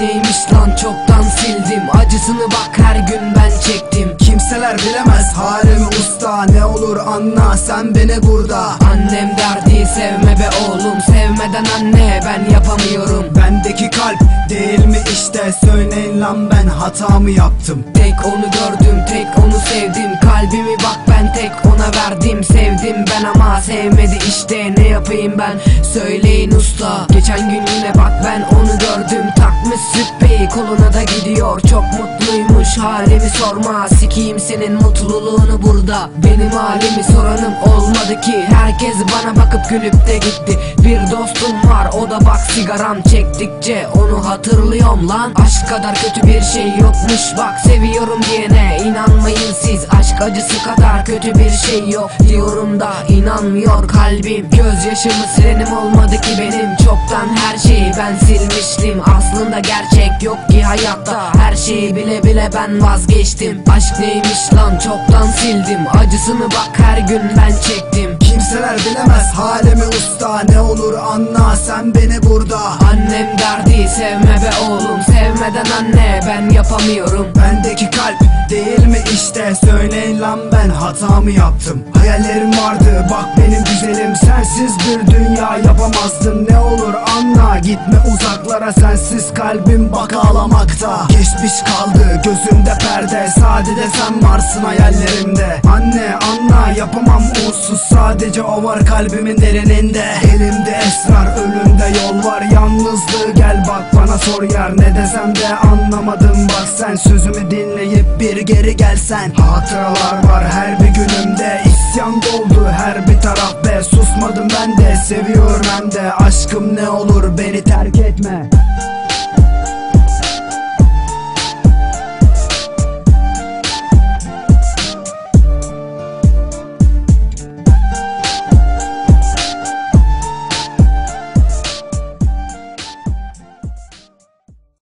neymiş lan? Çoktan sildim. Acısını bak her gün ben çektim. Kimseler bilemez halimi usta. Ne olur anla sen beni burada. Annem derdi sevme be oğlum. Sevmeden anne ben yapamıyorum. Bendeki kalp değil mi işte? Söyleyin lan ben hata mı yaptım. Tek onu gördüm tek onu sevdim. Kalbimi bak ben tek ona verdim. Sevdim ben ama sevmedi işte yapayım ben? Söyleyin usta. Geçen gün yine bak ben onu gördüm. Takmış süppeyi koluna da gidiyor. Çok mutluymuş halimi sorma. Sikiyim senin mutluluğunu burada. Benim halimi soranım olmadı ki. Herkes bana bakıp gülüp de gitti. Bir dostum var o da bak sigaram çektikçe. Onu hatırlıyorum lan. Aşk kadar kötü bir şey yokmuş. Bak seviyorum diyene Aşk acısı kadar kötü bir şey yok. Diyorum da inanmıyor kalbim. Gözyaşımı silenim olmadı ki benim. Çoktan her şeyi ben silmiştim. Aslında gerçek yok ki hayatta. Her şeyi bile bile ben vazgeçtim. Aşk neymiş lan? Çoktan sildim. Acısını bak her gün ben çektim. Kimseler bilemez halimi usta. Ne olur anla sen beni burada. Annem derdi sevme be oğlum. Sevmeden anne ben yapamıyorum. Bendeki kalp değil mi işte Söyleyin lan ben hata mı yaptım. Hayallerim vardı bak benim güzelim. Sensiz bir dünya yapamazdım. Ne olur anla gitme uzaklara Sensiz kalbim bak ağlamakta. Geçmiş kaldı gözümde perde. Sadece sen varsın hayallerimde. Anne anla yapamam uğursuz. Sadece o var kalbimin derininde. Elimde esrar önümde yol var. Yalnızlığı gel bak bana sor yar. Ne desem de anlamadım. Bak sen Sözümü dinleyip bir geri gelsen. Hatıralar var her bir günümde İsyan doldu her bir taraf be. Susmadım ben de seviyorum hem de. Aşkım ne olur beni terk etme